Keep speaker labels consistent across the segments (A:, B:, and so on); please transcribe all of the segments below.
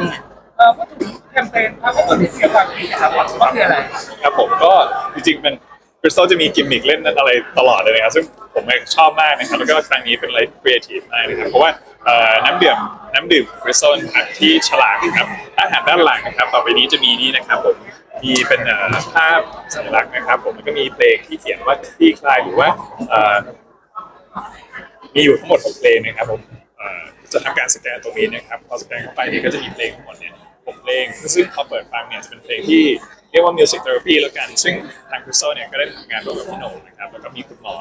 A: เนี่ย
B: เออพูดถึงแคมเปญครับก็คือเสียความคิดนะครับว่าคืออะไร
C: ครับผมก็จริงๆเป็นคริสตัลจะมีกิมมิคเล่นอะไรตลอดเลยนะครับซึ่งผมเองชอบมากนะครับแล้วก็ครั้งนี้เป็นอะไรครีเอทีฟมากนะครับเพราะว่าเอ่อน้ำดื่มน้ำดื่มคริสตัลนะครับที่ฉลากนะครับอาหารด้านหลังนะครับ ต่อไปนี้จะมีนี่นะครับผมมีเป็นเอ่อภาพสัญลักษณ์นะครับ ผมแล้วก็มีเพลงที่เขียนว่าที่คลายหรือว่าเอ่อมีอยู่ทั้งหมด6เพลงนะครับผมเอ่อ จะทำการสแกนตรงนี้นะครับพอสแกนเข้าไปเนี่ยก็จะมีเพลงทั้งหมดเนี่ยหกเพลง ซึ่งพอเปิดฟังเนี่ยจะเป็นเพลงที่เรียกว่า music therapy แล้วกัน ซึ่งทางคริสตัลเนี่ยก็ได้ทำงานร่วมกับพี่โหน่งนะครับ แล้วก็มีคุณหมอ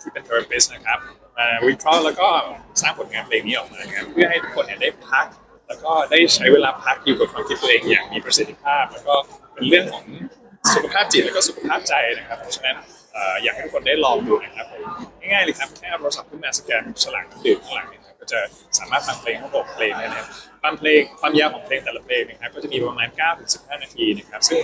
C: ที่เป็น therapist นะครับมาวิเคราะห์แล้วก็สร้างผลงานเพลงนี้ออกมานะครับเพื่อให้ทุกคนเนี่ยได้พัก แล้วก็ได้ใช้เวลาพักอยู่กับความคิดตัวเองอย่างมีประสิทธิภาพ แล้วก็เป็นเรื่องของสุขภาพจิตแล้วก็สุขภาพใจนะครับ เพราะฉะนั้นอยากให้ทุกคนได้ลองดูนะครับง่ายๆเลยครับแค่เอาโทรศัพท์ขึ้นมาสแกนฉลากดื่มข้างหลังเนยครับ ก็จะสามารถฟังเพลงทั้งหกเพลงได้นะครับฟังเพลงความยาวของเพลงแต่ละเพลงนะครับก็จะมีประมาณ9ถึง15 นาทีนะครับซึ่ง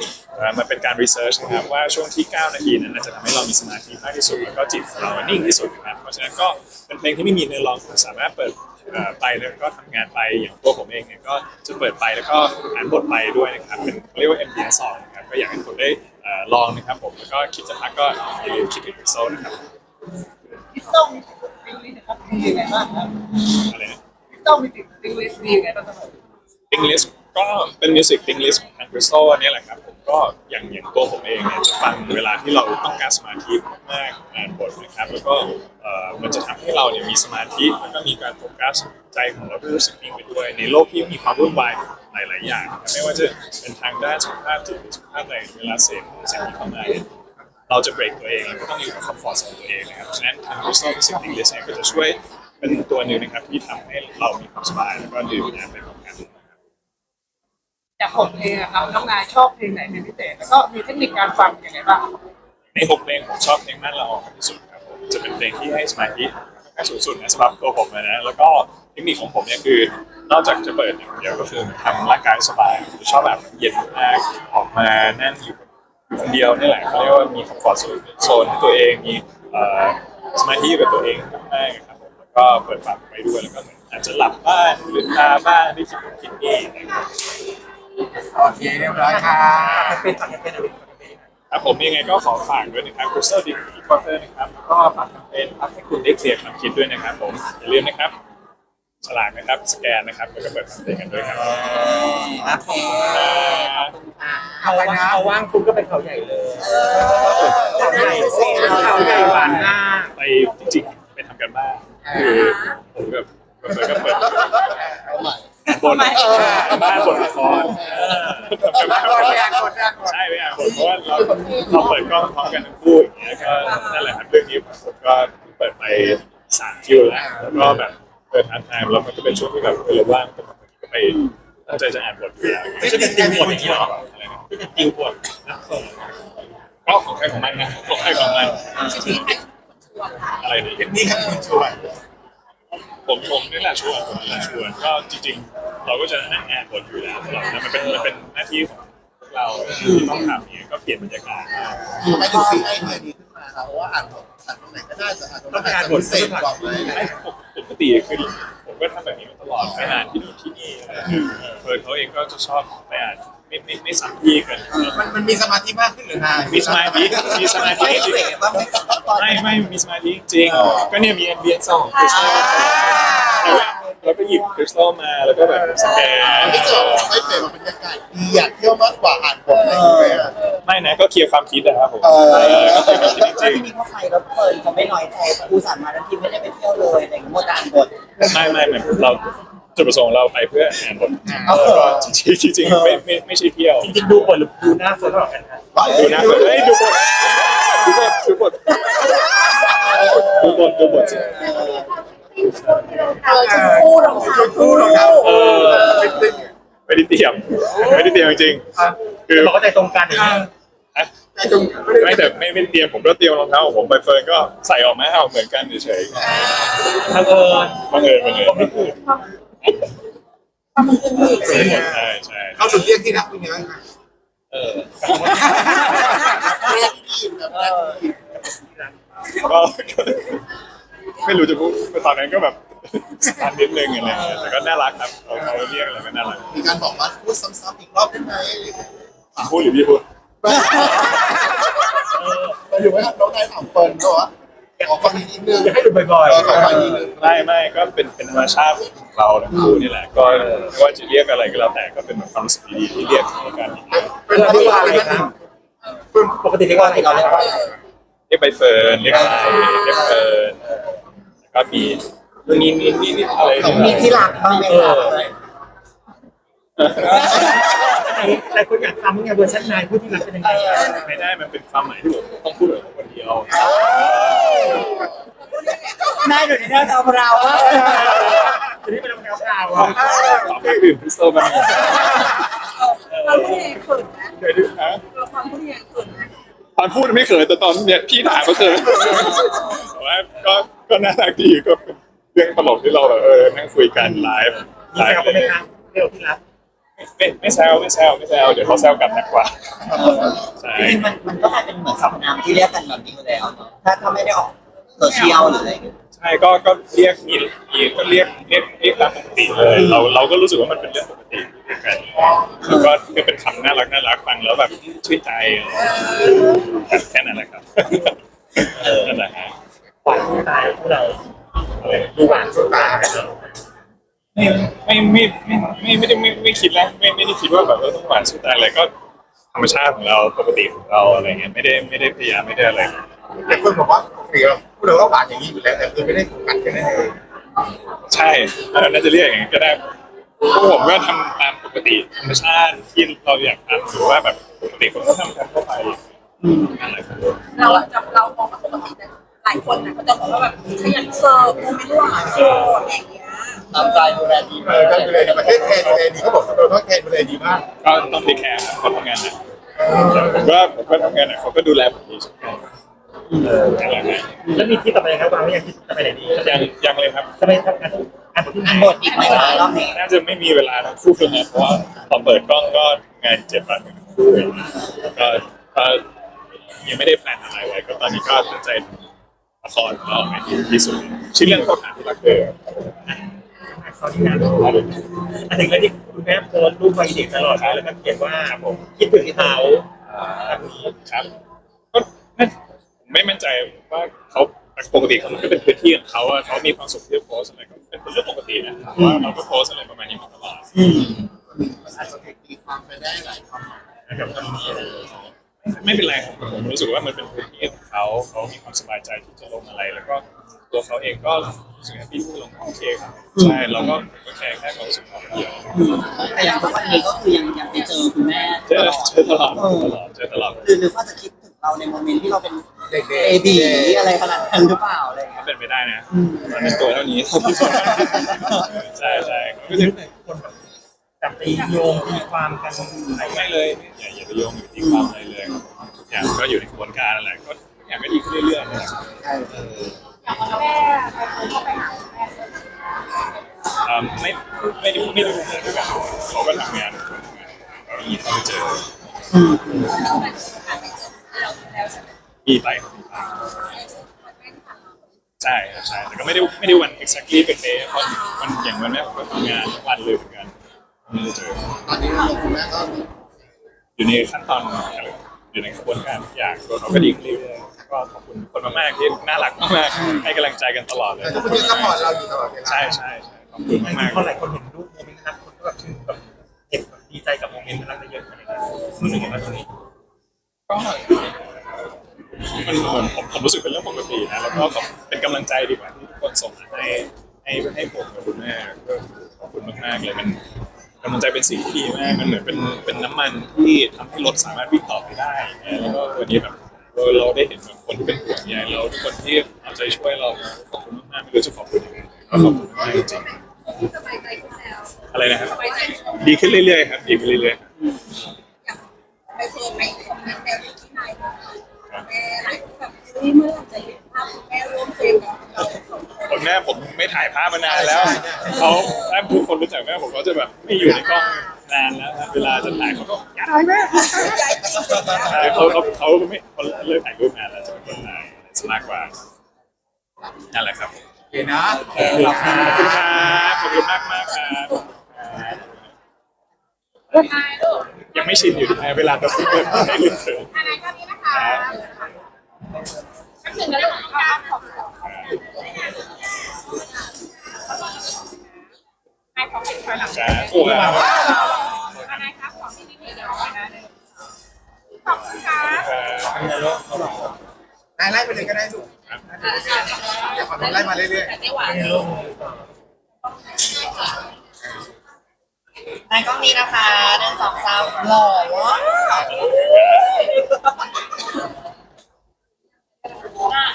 C: มันเป็นการรีเสิร์ชนะครับว่าช่วงที่ 9 นาทีนั้นจะทำให้เรามีสมาธิมากที่สุดแล้วก็จิตของเรานิ่งที่สุดนะครับเพราะฉะนั้นก็เป็นเพลงที่ไม่มีเนื้อร้องสามารถเปิดไปแล้วก็ทำงานไปอย่างตัวผมเองเนี่ยก็จะเปิดไปแล้วก็อ่านบทไปด้วยนะครับเป็นเรียกว่า MBS สองนะครับก็อยากให้คนได้ลองนะครับผมแล้วก็คิดจะพักก็อย่าลืมคิดถึงโซนะครับ
B: พี่ต้องมีติงลิสนะครับ ดียังไงบ้างครับ
C: อะไรนะ
B: พี่ต้องมีติงลิสดียังไงบ้างครับ
C: English ก็เป็นมิวสิก English ของทางคริสตัลนี่แหละครับผมก็อย่างอย่างตัวผมเองเนี่ยจะฟังเวลาที่เราต้องการสมาธิมากๆอ่านบทนะครับ แล้วก็เอ่อมันจะทำให้เราเนี่ยมีสมาธิแล้วก็มีการโฟกัสใจของเราด้วยรู้สึกนิ่งไปด้วย ในโลกที่มีความวุ่นวายหลาย ๆ อย่างนะครับไม่ว่าจะเป็นทางด้านสุขภาพจิตหรือสุขภาพอะไรเวลาเสพสิ่งที่เข้ามาเนี่ย เราจะเบรกตัวเองแล้วก็ต้องอยู่กับคอมฟอร์ตของตัวเองนะครับฉะนั้นทางคริสตัลมิวสิก English เนี่ยก็จะช่วยเป็นตัวหนึ่งนะครับที่ทำให้เรามีความสบายแล้วก็ดื่มน้ำไปพร้อมกัน
B: จากหกเพลงอะครับน้องนายชอบเพลงไหนเป็นพิเศษแล้วก็มีเทคนิคการฟังยังไงบ้าง
C: ในหกเพลงผมชอบเพลงมั่นละอองมากที่สุดครับผมจะเป็นเพลงที่ให้สมาธิให้สูงสุดนะสำหรับตัวผมเลยนะแล้วก็เทคนิคของผมเนี่ยคือนอกจากจะเปิดอย่างเดียวก็คือทำร่างกายสบายผมชอบแบบเย็นมากออกมานั่งอยู่อยู่ คนเดียวนี่แหละเขาเรียกว่ามีคอมฟอร์ตโซนให้ตัวเองมีสมาธิกับตัวเองมากๆครับผมแล้วก็เปิดฟังไปด้วยแล้วก็เหมือนอาจจะหลับบ้างหรือตาบ้างได้คิดคิดนี่นะครับ
A: โอเคเรียบร้อยค่ะ
B: เป็นฝังเป็นอะไร
C: ครับผมยังไงก็ขอฝากด้วยนะครับ Crystal Deep Water นะครับแล้วก็ฝากแคมเปญพักให้คุณได้เคลียร์ความคิดด้วยนะครับผมอย่าลืมนะครับ ฉลากนะครับ สแกนนะครับ แล้วก็เปิดฟังเพลงกันด้วยครับ
A: โอเค
C: ครับ
A: เอาไว้นะ
B: เอาว่างคุณก็เป็นเขาใหญ่เลย
A: เขาใหญ่สิ
B: เขาใหญ่หวานหน้า
C: ไปจริงๆไปทำกันบ้านคือผมแบบเปิดก็เปิดบทบ้านบทละครทำกันบ้าน
A: กดดันกดดัน
C: ใช่ไม่อ่านบทเพราะว่าเราเราเปิดกล้องพร้อมกันทั้งคู่อย่างเงี้ยก็นั่นแหละครับเรื่องนี้ผมก็เปิดไปสามคิวแล้วแล้วก็แบบ เปิดทานไทม์แล้วมันก็เป็นช่วงที่แบบเออว่างก็ไปตั้งใจจะอ่านบทอยู่แล้ว
A: ไม่ใช่เป็นติวบทอย่างนี้หรอ
C: อะไรนะที่เป็นติวบทนะก็ของใครของมันนะของใครของมันอะไรนี่
A: นี่คือคุณชวน
C: ผมชมนี่แหละชวนผมนี่แหละชวนก็จริง ๆ เราก็จะนั่งอ่านบทอยู่แล้วตลอดนะมันเป็นมันเป็นหน้าที่ของพวกเราที่ต้องทำอย่างเงี้ยก็เปลี่ยนบรรยากาศ
D: ไม่ถึงซื้อไอเดียนี้ขึ้นมาครับเพราะว่าอ่านบทอ่านตรงไหนก็ได้แต่อ่านตรงไหนจะพิเศษกว่าไหม
C: ไม่ปก ติคือผมก็ทำแบบนี้มาตลอดไปอ่านที่นู่นที่นี่อะไรอย่างเงี้ยเฟิร์นเขาเองก็จะชอบไปอ่านไม่ไม่ไม่ซ้ำที่กัน
D: มันมันมีสมาธิมากขึ้นหรือนาย
C: มีสมาธิมีสมาธิ
D: ไม่
C: จริง
D: เสพบ้างไหมครับตอน
C: ไม่
D: นี้
C: ไม่มีสมาธิจริงก็เนี่ยมี NBS สองคริสตัลแล้วก็ หยิบคริสตัลมาแล้วก็แบบสแกน
D: ไม่เจอไม่เสพมันเป็นยังไงอยากเที่ยวมากกว่าอ่านบทอะไรอย่างเงี้ย
C: ไม่นะก็เคลียร์ความคิดนะครับผม
D: เออ
C: เออก็เคลียร์ความคิดจ
E: แล้ว
C: ริง
E: ที่นี่เขาใครรถเฟิร์นเขาไม่น้อยใจครูสั่งมาทั้งทีไม่ได้ไปเที่ยวเลยอะไรอย่างเงี้ยหมดอ่านบท
C: ๆไม่ไม่ไม่เราจุดประสงค์เราไปเพื่ออ่านบทแล้วก็จริงๆจริงๆไม่ไม่ไม่ใช่เที่ยว
B: จริงๆดูบทหรือดูหน้าเฟิร์นมากกว่ากันครับ
C: ดูนะเฮ้ยดูบทดูบทดูบทดูบทดูบทสิ
E: เออชุดคู่รองเท้า
D: ชุดคู่รองเท้า
C: เออไม่ได้เตรียมไม่ได้เตรียมจริงๆคือ
B: เราก็ใจตรงกันอย่างนี้
D: ไอ้ตรง
C: ไม่แต่ไม่ไม่ได้เตรียมผมก็เตรียมรองเท้าของผมไปเฟิร์นก็ใส่ออกมาเอาเหมือนกันเฉย
B: บังเอิญ
C: ๆบังเอิญบังเอิญใช่ใช่ใช่
D: เขาถึงเรียกที่รักเป็นยังไงครับ
C: เออ
D: เรียกที่แบบนั้น
C: ก็ ก็ไม่รู้จะพูดตอนนั้นก็แบบ สตาร์นิดนึงอะไรอย่างเงี้ยแต่ก็น่ารักครับเขาเขาเรียกอะไรก็น่ารัก
D: มีการบอกว่าพูดซ้ำๆอีกรอบได้ไหม
C: พูดหรือพี่พูด
D: เราอยู่ไหมครับน้องนายถามเฟิร์นก็ว่าขอฟังอีกนิดนึง
A: ให้ดูบ่อย
D: เออขอฟังอีกนิดนึง
C: ไม่ไม่ก็เป็นเป็นธรรมชาติของเราทั้งคู่นี่แหละก็ไม่ว่าจะเรียกอะไรก็แล้วแต่ก็เป็นความรู้สึกดีๆที่เรียกกัน
D: เป็นภาษาอะไรนะ
A: ๆปกติเรียกว่าอะไร
E: เราเรียกว่า
C: เรียกใบเฟิร์นเรียกอะไรเรียกเฟิร์นแล้ วก็มีนี่นี่นี่นี่อะไร
E: มีที่หลักบ้างไหมครับ
A: แต่คนอยากทำไงเวอร์ชันนายพูดที่รักเป็นยังไง
C: ไม่ได้มันเป็นความหมายที่ผมต้องพูดกับคนเดียวนา
E: ยหนูที่เท่าเราอะ
A: ทีนี้เป็นรองเท้าขาวอะ
C: ขอให้ดื่มพิสโซบ้าง
F: เราผู้ใหญ่เขินนะ
C: เดี๋ยวดูนะ
F: เราความผู้ใหญ่เขินนะ
C: ตอนพูดไม่เขินแต่ตอนเนี้ยพี่ถามก็เขินแต่ว่าก็ก็น่ารักดีก็เป็น เรื่องตลกที่เราแบบเออนั่งคุยกันไลฟ์
A: มีแซวกันไหมครับเร็วที่รัก
C: ไม่ไม่แซวไม่แซวไม่แซวเดี๋ยวเขาแซวกลับหนักกว่าใช่
E: จริงๆมันมันก็กลายเป็นเหมือนสรรพนามที่เรียกกันแบบนี้อยู่แล้วเนอะถ้าถ้าไม่ได้ออกโซเชียลหรืออะไรอย่างเงี้ย
C: ใช่ก็ก็เรียกมีมีก็เรียกเรียกเรียกตามปกติเลย เราเราก็รู้สึกว่ามันเป็นเรื่องปกติเหมือนกันแล้วก็ก็เป็นคำน่ารักน่ารักฟังแล้วแบบชื่นใจแค่นั้นแหละครับเออนั่นแหละฮะ
A: หวานสู้ตายพวกเรา
C: อะไร
A: ดูหวานสู้ตาย
C: ไม่ไม่ไม่ไม่ไม่ไม่ได้ไม่ไม่คิดแล้วไม่ไม่ได้คิดว่าแบบเออต้องหวานสุดตายอะไรก็ธรรมชาติของเราปกติของเราอะไรเงี้ยไม่ได้ไม่ได้พยายามไม่ได้อะไร
D: แต่เฟิร์นบอกว่าปกติเราพูดเราก็หวานอย่างนี้อยู่แล้วแต่คือไม่ได้ถูกกัดแค่นั้นเอง
C: ใช่เออน่าจะเรียกอย่างนั้นก็ได้พวกผมก็ทำตามปกติธรรมชาติที่เราอยากทำหรือว่าแบบปกติคนก็ทำกันทั่วไปอะไรครับ
F: เราอะจะเรามองว่าปกติแต่ หลายคนนะเขาจะบอกว่าแบบขยันเสิร์ฟโมเมนต์หวานโชว์อะไรอย่างเงี้ย
E: ตามใจดูแลดี
D: เออการดูแลในประเทศแทนดูแลดีเขาบอกเราต้องแทนดูแลดีมาก
C: ก็ต้องดีแคร์ครับเขาทำงานหนักแต่ผมก็ผมก็ทำงานหนักเขาก็ดูแลผมดีเช่นกันนั่นแหละฮะ
A: แล้วมีที่ต่อไปครับวางไว้ยังที่จะไปไหนดี
C: ยังยังเลยครับ
A: จะไปทำงานอ่านที่ไหน
E: บทอีกไหมคะรอบนี้
C: น่าจะไม่มีเวลาทั้งคู่เลยนะเพราะว่าพอเปิดกล้องก็งานเจ็บวันทั้งคู่เลยแล้วก็ก็ยังไม่ได้แพลนอะไรไว้ก็ตอนนี้ก็ตั้งใจ ละครเราให้ดีที่สุดชื่อเรื่องเขาถามที่รักเธอ
A: สอนที่งานอันถึงแล้วที่คุณแม่โพสต์รูปวัยเด็กตลอดเลยแล้วก็เขียนว่าผมคิดถึงเขาแบบนี้
C: ครับก็น่าผมไม่มั่นใจว่าเขาปกติเขาก็เป็นพื้นที่ของเขาอะเขามีความสุขที่จะโพสอะไรก็เป็นเรื่องปกตินะว่าเราก็โพสอะไรประมาณนี้มาตลอด
D: มันอาจจะตีความไปได้หลายความหมาย
A: กับคำนี้
C: ไม่เป็นไรครับผมรู้สึกว่ามันเป็นพื้นที่ของเขาเขามีความสบายใจที่จะลงอะไร แล้วก็ตัวเขาเองก็รู้สึกแฮปปี้ที่ลงโอเคครับใช่เราก็แค่แค่ความรู้สึกของเราเดียว
E: แต่อย่างทุกวันนี้ก็คือยังยังไปเจอคุณแม่
C: เจ
E: ต
C: อ
E: ลอด
C: เจอตลอดตลอดเจอตลอด
E: หรือหรือว่าจะคิดถึงเราในโมเมนต์ที่เราเป็น
D: เด็ก
E: เบบีอะไรขนาดนั้นหรือเปล่าอะไรอย่างเงี้ย
C: เป็นไปได้นะตอนนี้ตัวเท่านี้ใช่ใช่ก็จะ
A: คนแบบ จับตีโยงตีความกันอะไร
C: ไม่เลยอย่าอย่าไปโยงอยู่ที่ความอะไรเลยทุกอย่างก็อยู่ในกระบวนการอะไรก็ทุกอย่างก็ดีขึ้นเรื่อยๆนะครับ
F: แม่เขาไปหาแม่
C: อ่าไม่ไม่ได้ไม่ได้ทำงานด้วยกันเขาก็ทำงานเขาอีเขาไปเจอ
F: เราไปเราแล้วใช่ไหม
C: มีไปใช่ครับใช่แต่ก็ไม่ได้ไม่ได้วัน exactly เป็นเดย์เพราะมันอย่างวันแม่ผมก็ทำงานทั้งวันเลย
D: ตอนนี้เราคุณแม่ก็
C: อยู่ในขั้นตอนอยู่ในกระบวนการทุกอย่างตัวเขาก็ดีขึ้นเรื่อยๆก็ขอบคุณคนมากๆที่น่ารักมากๆให้กำลังใจกันตลอดเลย
D: แต่ทุกคนที่ซัพพอร์ตเราอยู่ตลอดเวลา
C: ใช่ใช่ใช่ขอบคุณมาก
A: เพราะหลายคนเห็น เป็
C: นสิ่งที่ดีมากมันเหมือนเป็นเป็นน้ำมันที่ทำให้รถสามารถวิ่งต่อไปได้นะแล้วก็วันนี้แบบเราเราได้เห็นแบบคนที่เป็นห่วงใยเราทุกคนที่เอาใจช่วยเราขอบคุณมากๆไม่รู้จะขอบคุณยังไงก็ขอบคุณมากจริง
F: สบายใจขึ้นแล้ว
C: ๆอะไรนะครับ
F: สบายใจขึ้น
C: ดีขึ้นเรื่อยๆครับดีขึ้นเรื่อย
F: อ
C: แม่ผมไม่ถ่ายภาพมานานแล้วเขาถ้าทุกคนรู้จักแม่ผมเขาจะแบบไม่อยู่ในกล้องนานแล้วครับเวลาจะถ่ายเขาก็อยากถ่ายแม่
F: ใหญ่จริงๆนะ
C: ใช่เขาเขาเขาไม่เขาเลิกถ่ายรูปนานแล้วจะเป็นคนถ่ายมากกว่านั่นแหละครับ
D: เคนะ
E: โอเคขอบคุณ
C: ขอบคุณครับขอบคุณมากมากๆครับยังไม่ชินอยู่ดีนะเวลาเราพูดเรื่องให้ลืมเขิน
F: อะไรก็นี้นะคะก็ถึงแล้วการของ นายของเป็นถอยหลัง
C: จ้าโอ้โห
F: อะไรครับของที่นี่เดี๋ยวเอาไปนะขอบคุณค่ะ
D: นายไล่ไปเลยก็ได้ลูกเดี๋ยวขอไล่มาเรื่อย
F: แต่ไม่หวาน
E: นายกล้องนี้นะคะหนึ่งสองสามหล่อวะ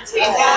F: ฉีดยา